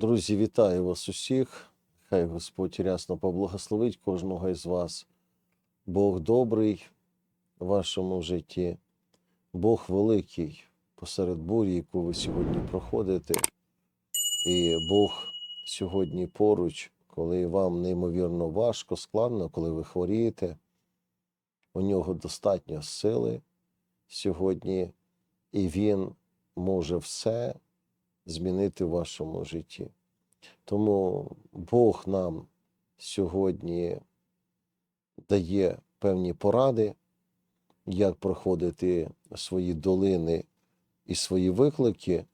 Друзі, вітаю вас усіх. Хай Господь рясно поблагословить кожного із вас. Бог добрий в вашому житті, Бог великий посеред бурі, яку ви сьогодні проходите. І Бог сьогодні поруч, коли вам неймовірно важко, складно, коли ви хворієте. У нього достатньо сили сьогодні, і Він може все змінити в вашому житті. Тому Бог нам сьогодні дає певні поради, як проходити свої долини і свої виклики,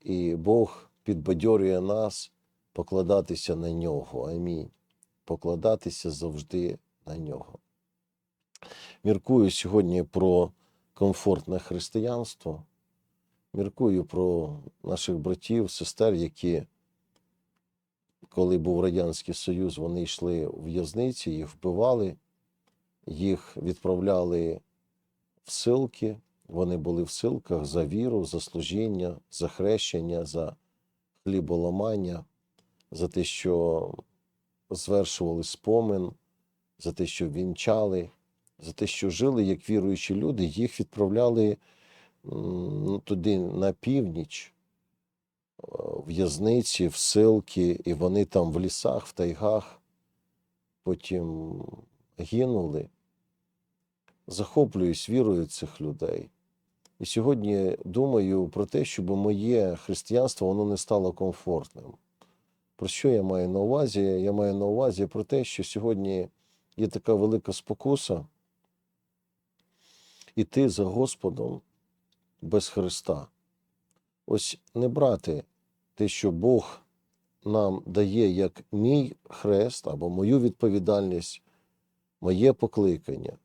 і Бог підбадьорює нас покладатися на нього. Амінь. Покладатися завжди на нього. Міркую сьогодні про комфортне християнство. Міркую про наших братів, сестер, які, коли був Радянський Союз, вони йшли в в'язниці, їх вбивали, їх відправляли в силки. Вони були в силках за віру, за служіння, за хрещення, за хліболамання, за те, що звершували спомин, за те, що вінчали, за те, що жили як віруючі люди, їх відправляли ну, туди на північ, е, в'язниці, в силки, і вони там в лісах, в тайгах потім гинули. Захоплююсь вірою цих людей. І сьогодні думаю про те, щоб моє християнство воно не стало комфортним. Про що я маю на увазі? Я маю на увазі про те, що сьогодні є така велика спокуса іти за Господом без Христа. Ось не брати те, що Бог нам дає як мій хрест або мою відповідальність, моє покликання,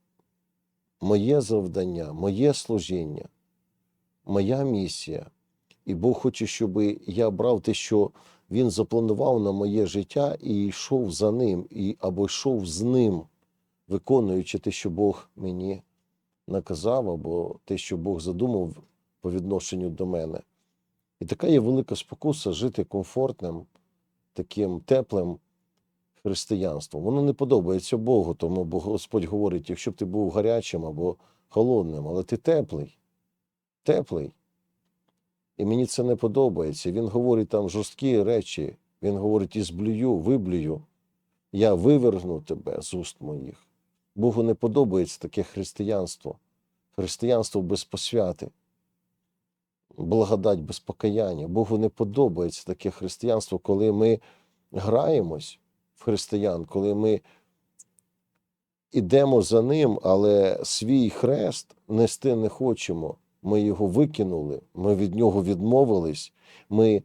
моє завдання, моє служіння, моя місія. І Бог хоче, щоб я брав те, що Він запланував на моє життя, і йшов за ним, і, або йшов з ним, виконуючи те, що Бог мені наказав, або те, що Бог задумав по відношенню до мене. І така є велика спокуса жити комфортним, таким теплим християнством. Воно не подобається Богу, тому бо Господь говорить, якщо б ти був гарячим або холодним, але ти теплий, теплий. І мені це не подобається. Він говорить там жорсткі речі. Він говорить: і зблюю, виблюю, я вивергну тебе з уст моїх. Богу не подобається таке християнство, християнство без посвяти, благодать без покаяння. Богу не подобається таке християнство, коли ми граємось в християн, коли ми ідемо за ним, але свій хрест нести не хочемо. Ми його викинули, ми від нього відмовились, ми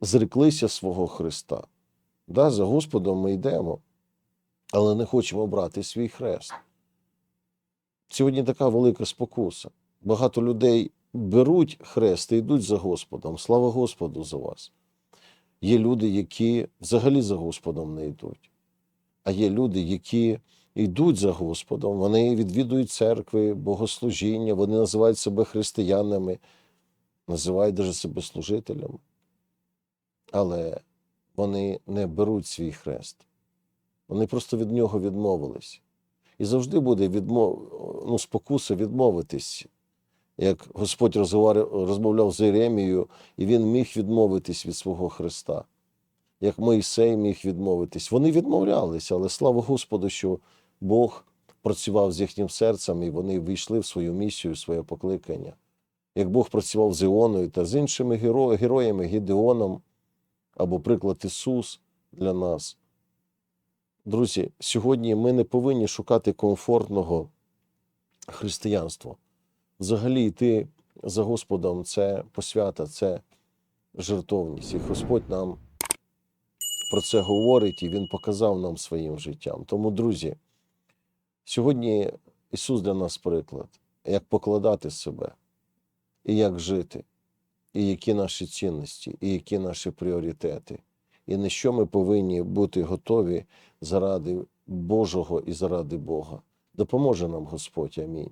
зреклися свого Христа. Да, за Господом ми йдемо, але не хочемо брати свій хрест. Сьогодні така велика спокуса. Багато людей беруть хрест і йдуть за Господом. Слава Господу за вас. Є люди, які взагалі за Господом не йдуть. А є люди, які йдуть за Господом, вони відвідують церкви, богослужіння, вони називають себе християнами, називають даже себе служителями. Але вони не беруть свій хрест. Вони просто від нього відмовились. І завжди буде відмов... ну, спокуса відмовитись. Як Господь розмовляв з Єремією, і він міг відмовитись від свого Христа, як Моїсей міг відмовитись. Вони відмовлялися, але слава Господу, що Бог працював з їхнім серцем, і вони війшли в свою місію, в своє покликання. Як Бог працював з Іоною та з іншими геро- героями, Гідеоном або приклад Ісус для нас. Друзі, сьогодні ми не повинні шукати комфортного християнства. Взагалі йти за Господом це посвята, це жертовність. І Господь нам про це говорить, і Він показав нам своїм життям. Тому, друзі, сьогодні Ісус для нас приклад, як покладати себе, і як жити, і які наші цінності, і які наші пріоритети, і на що ми повинні бути готові заради Божого і заради Бога. Допоможе нам Господь. Амінь.